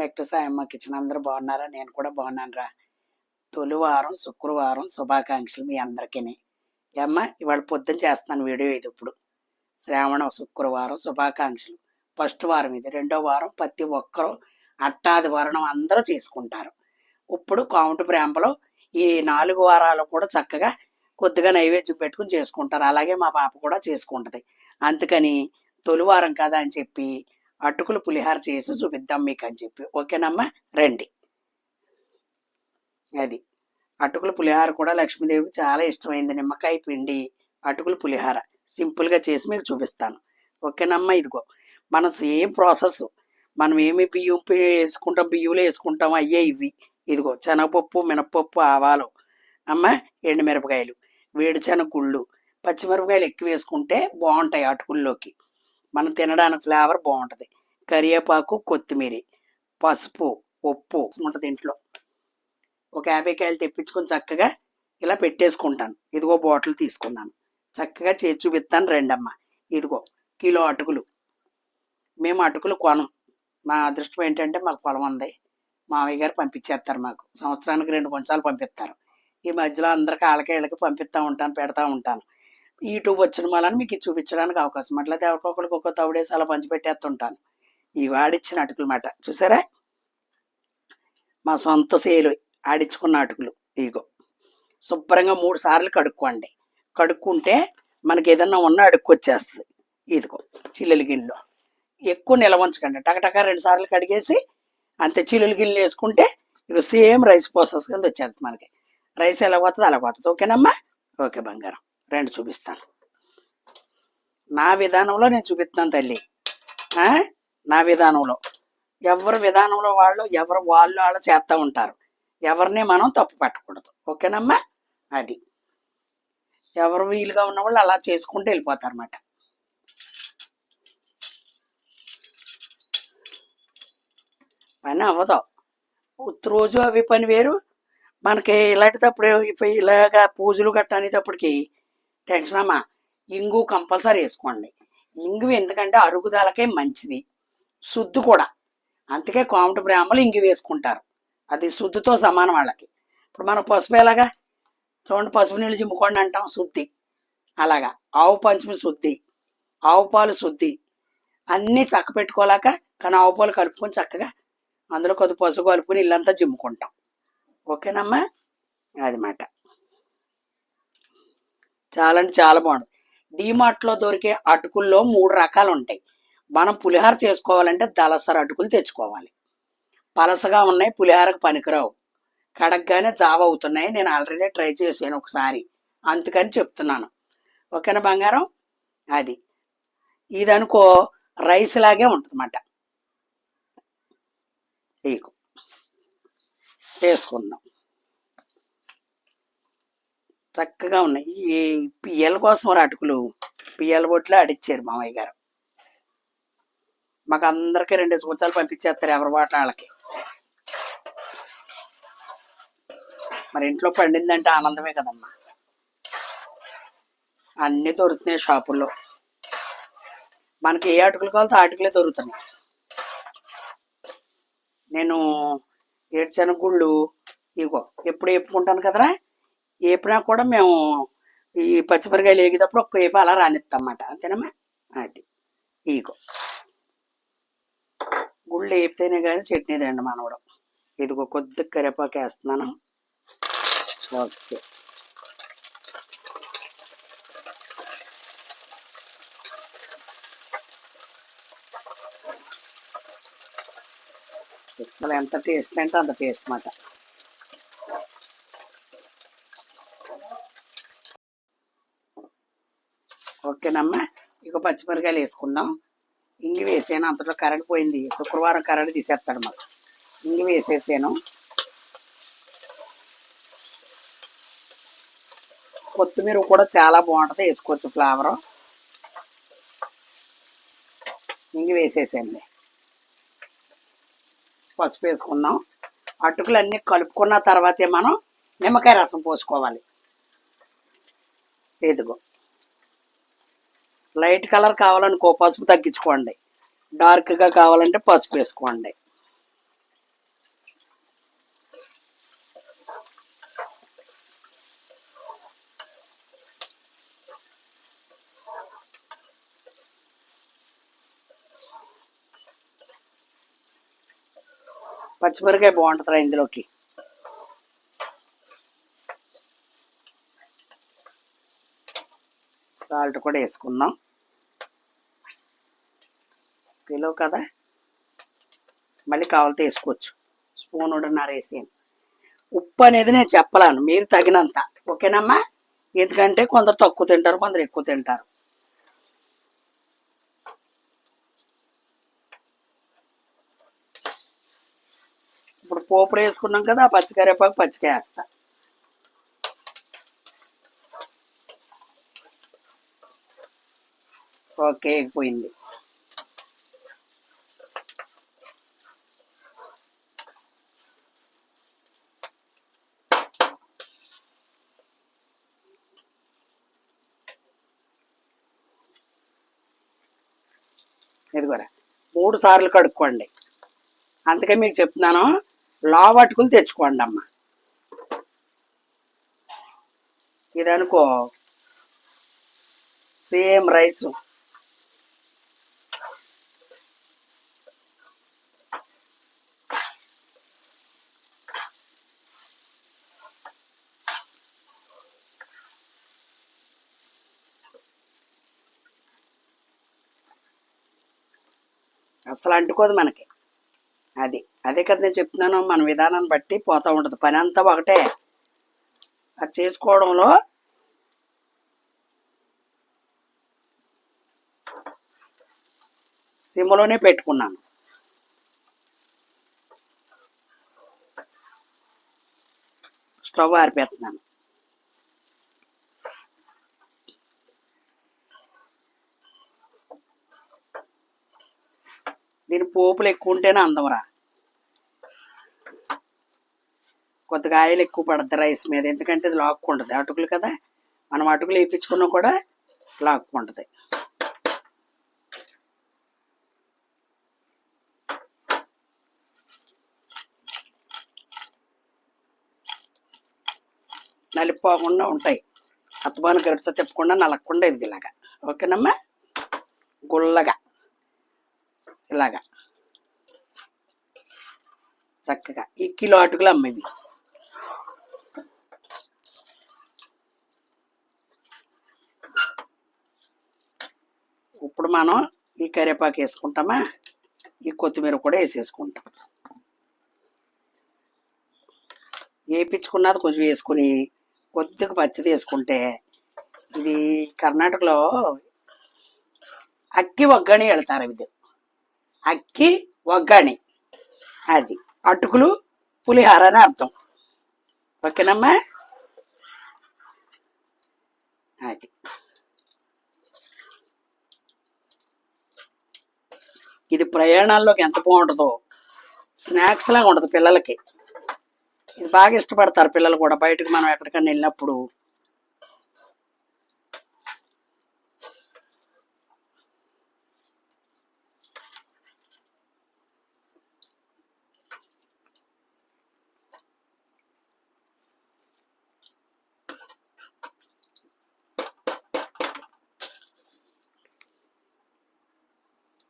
Back to Sayamma kitchen. అందరూ బాగున్నారా? నేను కూడా బాగున్నాను రా తొలివారం శుక్రవారం శుభాకాంక్షలు మీ అందరికీ అమ్మ ఇవాళ పొద్దున చేస్తున్నాను వీడియో ఇది ఇప్పుడు. శ్రావణ శుక్రవారం శుభాకాంక్షలు. ఫస్ట్ వారం ఇది. రెండో వారం ప్రతి ఒక్కరూ అట్టాది వరణం అందరూ చేసుకుంటారు. ఇప్పుడు కౌంట్ ప్రేమలో ఈ నాలుగు వారాలు కూడా చక్కగా కొద్దిగా నైవేద్యం పెట్టుకుని చేసుకుంటారు. అలాగే మా పాప కూడా చేసుకుంటుంది. అందుకని తొలివారం కదా అని చెప్పి అటుకులు పులిహార చేసి చూపిద్దాం మీకు అని చెప్పి. ఓకేనమ్మా? రండి. అది. అటుకుల పులిహార కూడా లక్ష్మీదేవికి చాలా ఇష్టమైంది. నిమ్మకాయ పిండి అటుకుల పులిహార. సింపుల్గా చేసి మీకు చూపిస్తాను. ఓకేనమ్మా? ఇదిగో. మన సేమ్ ప్రాసెస్. మనం ఏమి బియ్యం వేసుకుంటాం బియ్యంలో వేసుకుంటాం. అయ్యే ఇవి. ఇదిగో. శనగపప్పు మినపప్పు ఆవాలు. అమ్మ? ఎండుమిరపకాయలు. వేడిశనగ పచ్చిమిరపకాయలు ఎక్కువ వేసుకుంటే బాగుంటాయి అటుకుల్లోకి. మనం తినడానికి ఫ్లేవర్ బాగుంటుంది. కరివేపాకు కొత్తిమీర పసుపు ఉప్పు ఉంటుంది ఇంట్లో. ఒక యాభై కాయలు తెప్పించుకొని చక్కగా ఇలా పెట్టేసుకుంటాను. ఇదిగో బాటిల్ తీసుకున్నాను. చక్కగా చేసి చూపిస్తాను రెండమ్మ. ఇదిగో కిలో అటుకులు. మేము అటుకులు కొనం. మా అదృష్టం ఏంటంటే మాకు పొలం ఉంది. మావయ్య గారు పంపించేస్తారు మాకు. సంవత్సరానికి రెండు కొంచాలు పంపిస్తారు. ఈ మధ్యలో అందరికి ఆళ్ళకి వీళ్ళకి పంపిస్తూ ఉంటాను పెడతా ఉంటాను. యూట్యూబ్ వచ్చిన వలన మీకు చూపించడానికి అవకాశం. అట్లయితే ఎవరికొకరికి ఒక్కో తవుడేసి అలా పంచిపెట్టేస్తుంటాను ఈ వాడిచ్చిన అటుకులు మాట. చూసారా? మా సొంత సేలు ఆడించుకున్న అటుకులు. ఇగో. శుభ్రంగా మూడు సార్లు కడుక్కోండి. కడుక్కుంటే మనకి ఏదన్నా ఉన్నా అడుక్కొచ్చేస్తుంది. ఇదిగో చిల్లుల గిన్నెలో. ఎక్కువ నిలవ ఉంచకండి టకటక రెండు సార్లు కడిగేసి అంతే చిల్లుల గిన్నెలు వేసుకుంటే ఇక సేమ్ రైస్ ప్రాసెస్ కింద వచ్చేస్తుంది మనకి. రైస్ ఎలా పోతుంది అలా పోతుంది. ఓకేనమ్మా? ఓకే బంగారం. రెండు చూపిస్తాను. నా విధానంలో నేను చూపిస్తాను తల్లి. నా విధానంలో. ఎవరి విధానంలో వాళ్ళు ఎవరు వాళ్ళు వాళ్ళు చేస్తూ ఉంటారు. ఎవరిని మనం తప్పు పట్టకూడదు. ఓకేనమ్మా? అది. ఎవరు వీలుగా ఉన్న వాళ్ళు అలా చేసుకుంటూ వెళ్ళిపోతారు అన్నమాట పని అవ్వదు. ఉత్త రోజు అవి పని వేరు. మనకి ఇలాంటిటప్పుడు ఇప్పు- ఇలాగా పూజలు కట్టనేటప్పటికి టెన్షన్ అమ్మా ఇంగు కంపల్సరీ వేసుకోండి. ఇంగు ఎందుకంటే అరుగుదలకే మంచిది. శుద్ధి కూడా. అందుకే కోమటి బ్రాహ్మలు ఇంగి వేసుకుంటారు. అది శుద్ధితో సమానం వాళ్ళకి. ఇప్పుడు మనం పసుపు ఎలాగా? చూడండి పసుపు నీళ్ళు చిమ్ముకోండి అంటాం శుద్ధి. అలాగా. ఆవు పంచమి శుద్ధి. ఆవు పాలు శుద్ధి. అన్నీ చక్క పెట్టుకోలేక కానీ ఆవు పాలు కలుపుకొని చక్కగా అందులో కొద్ది పసుపు కలుపుకొని ఇల్లంతా జిమ్ముకుంటాం ఓకేనమ్మా? అది మాట. చాలా అంటే చాలా బాగుంటుంది. డీమార్ట్లో దొరికే అటుకుల్లో మూడు రకాలు ఉంటాయి మనం పులిహార చేసుకోవాలంటే దలసర అటుకులు తెచ్చుకోవాలి. పలసగా ఉన్నాయి పులిహారకు పనికిరావు. కడగ్గానే జావ అవుతున్నాయి. నేను ఆల్రెడీ ట్రై చేశాను ఒకసారి. అందుకని చెప్తున్నాను. ఓకేనా బంగారం? అది. ఇది అనుకో రైస్ లాగే ఉంటుందన్నమాట. వేసుకుందాం. చక్కగా ఉన్నాయి. ఈ పియ్యల కోసం అటుకులు పియ్యల బొట్లు అడిచ్చారు మామయ్య గారు. మాకు అందరికీ రెండు సంవత్సరాలు పంపించేస్తారు ఎవరి వాట వాళ్ళకి. మరి ఇంట్లో పండిందంటే ఆనందమే కదమ్మా. అన్నీ దొరుకుతున్నాయి షాపుల్లో. మనకి ఏ అటుకులు కావాలో ఆ అటుకులే దొరుకుతున్నాయి. నేను ఏడ్చనగుళ్ళు ఇగో ఎప్పుడు చెప్పుకుంటాను కదరా? వేపినా కూడా మేము ఈ పచ్చిమిరకాయలు వేగేటప్పుడు ఒక్క వేపు అలా రానిస్తామన్నమాట. అంతేనమ్మా? అది. ఇగో. గుళ్ళు వేపితేనే కానీ చట్నీ రండి మనవడం. ఇదిగో కొద్ది కరివేపాకు వేస్తున్నాను. ఓకే. అసలు ఎంత టేస్ట్ అంటే అంత టేస్ట్ మాట ఓకేనమ్మా. ఇక పచ్చిమిరకాయలు వేసుకుందాం. ఇంగి వేసాను అంతలో కరెంట్ పోయింది. శుక్రవారం కరెంట్ తీసేస్తాడు మాకు. ఇంగి వేసేసాను. కొత్తిమీర కూడా చాలా బాగుంటుంది. వేసుకోవచ్చు ఫ్లేవర్ ఇంగి వేసేసాను పసుపు వేసుకుందాం. అటుకులు అన్నీ కలుపుకున్న తర్వాతే మనం నిమ్మకాయ రసం పోసుకోవాలి. ఇదిగో. లైట్ కలర్ కావాలనుకో పసుపు తగ్గించుకోండి. డార్క్గా కావాలంటే పసుపు వేసుకోండి. పచ్చిమిరకాయ బాగుంటుందా ఇందులోకి. సాల్ట్ కూడా వేసుకుందాం. కిలో కదా? మళ్ళీ కావాలితే వేసుకోవచ్చు. స్పూన్ ఒకటిన్నర వేసేయండి ఉప్పు అనేది నేను చెప్పలేను మీరు తగినంత. ఓకేనమ్మా? ఎందుకంటే కొందరు తక్కువ తింటారు కొందరు ఎక్కువ తింటారు. ఇప్పుడు పోపుడు వేసుకున్నాం కదా ఆ పచ్చికరేపాకు పచ్చికాయ వేస్తా. ఓకే పోయింది. ఇదిగోరా మూడు సార్లు కడుక్కోండి. అందుకే మీకు చెప్తున్నాను లావటుకులు తెచ్చుకోండి అమ్మ. ఇది అనుకో సేమ్ రైస్. అసలు అంటుకోదు మనకి. అది అదే కదా నేను చెప్తున్నాను మన విధానాన్ని బట్టి పోతూ ఉంటుంది. పని అంతా ఒకటే. అది చేసుకోవడంలో సిమ్లోనే పెట్టుకున్నాను. స్టవ్ ఆరిపేస్తున్నాను. దీని పోపులు ఎక్కువ ఉంటేనే అందమరా. కొద్దిగా ఆయిల్ ఎక్కువ పడుతుంది రైస్ మీద ఎందుకంటే ఇది లాక్కుంటుంది. అటుకులు కదా మనం అటుకులు వేయించుకున్నా కూడా లాక్కుంటుంది. నలిపోకుండా ఉంటాయి. అత్తబాను గరిటతో తిప్పకుండా నలగకుండా ఇది ఇలాగా. ఓకేనమ్మా? గుల్లగా. ఇలాగా. చక్కగా. ఈ కిలో అటుకులు అమ్మేవి ఇప్పుడు మనం ఈ కరివేపాకు వేసుకుంటామా? ఈ కొత్తిమీర కూడా వేసేసుకుంటాం. వేపించుకున్నది కొంచెం వేసుకుని కొద్దిగా పచ్చిది వేసుకుంటే ఇది కర్ణాటకలో అక్కి ఒగ్గని వెళ్తారు ఇది అక్కి ఒగ్గని. అది అటుకులు పులిహార అని అర్థం. ఓకేనమ్మా? అది. ఇది ప్రయాణాల్లోకి ఎంత బాగుంటుందో. స్నాక్స్ లాగా ఉంటుంది పిల్లలకి. ఇది బాగా ఇష్టపడతారు పిల్లలు కూడా. బయటకు మనం ఎక్కడికైనా వెళ్ళినప్పుడు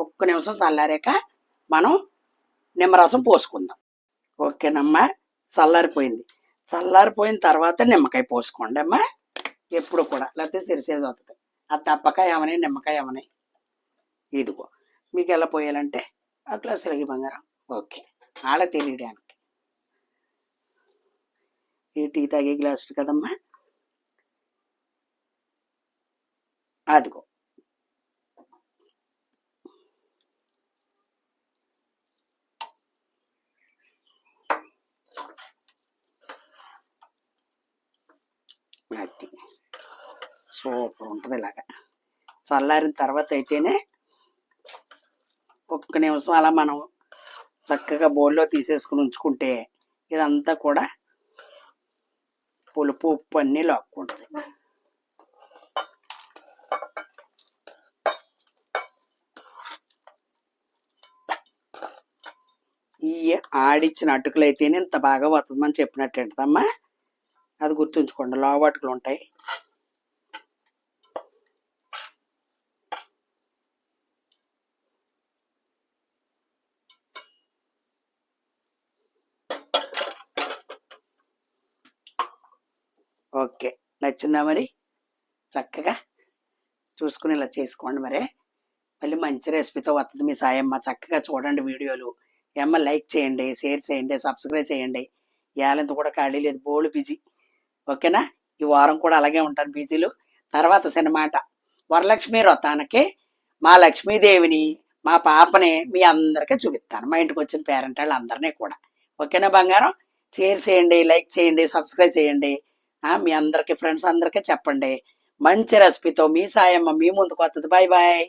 ఒక్క నిమిషం చల్లారాక మనం నిమ్మరసం పోసుకుందాం. ఓకేనమ్మా? చల్లారిపోయింది. చల్లారిపోయిన తర్వాత నిమ్మకాయ పోసుకోండి అమ్మా. ఎప్పుడు కూడా. లేకపోతే సిరిసేది అవుతుంది. ఆ తప్పకాయ ఏమని నిమ్మకాయ ఏమని? ఇదిగో. మీకు ఎలా పోయాలంటే ఆ గ్లాస్ బంగారం. ఓకే. ఆడ తెలియడానికి ఈ టీ తాగే గ్లాసు కదమ్మా? అదిగో. మట్టి సూపర్ ఉంటుంది ఇలాగా. చల్లారిన తర్వాత అయితేనే ఒక్క నిమిషం అలా మనం చక్కగా బౌల్లో తీసేసుకుని ఉంచుకుంటే ఇదంతా కూడా పులుపు ఉప్పు అన్నీ లాక్కుంటుంది. ఈ ఆడిచ్చిన అటుకులు అయితేనే ఇంత బాగా వస్తుందని చెప్పినట్టు ఏంటమ్మా అది గుర్తుంచుకోండి. లావాటుకులు ఉంటాయి. ఓకే. నచ్చిందా మరి? చక్కగా చూసుకుని ఇలా చేసుకోండి మరి. మళ్ళీ మంచి రెసిపీతో వస్తుంది మీ సాయమ్మ. చక్కగా చూడండి వీడియోలు. ఏమ్మ లైక్ చేయండి షేర్ చేయండి సబ్స్క్రైబ్ చేయండి. ఏలంత కూడా ఖాళీ లేదు. బోల్డ్ బిజీ. ఓకేనా? ఈ వారం కూడా అలాగే ఉంటాను బిజీలు. తర్వాత సినిమాట. వరలక్ష్మి వ్రతానికి మా లక్ష్మీదేవిని మా పాపని మీ అందరికీ చూపిస్తాను. మా ఇంటికి వచ్చిన పేరెంట్ వాళ్ళు అందరినీ కూడా. ఓకేనా బంగారం? షేర్ చేయండి లైక్ చేయండి సబ్స్క్రైబ్ చేయండి. మీ అందరికి ఫ్రెండ్స్ అందరికీ చెప్పండి. మంచి రెసిపీతో మీ సాయమ్మ మీ ముందుకు వస్తుంది. Bye bye.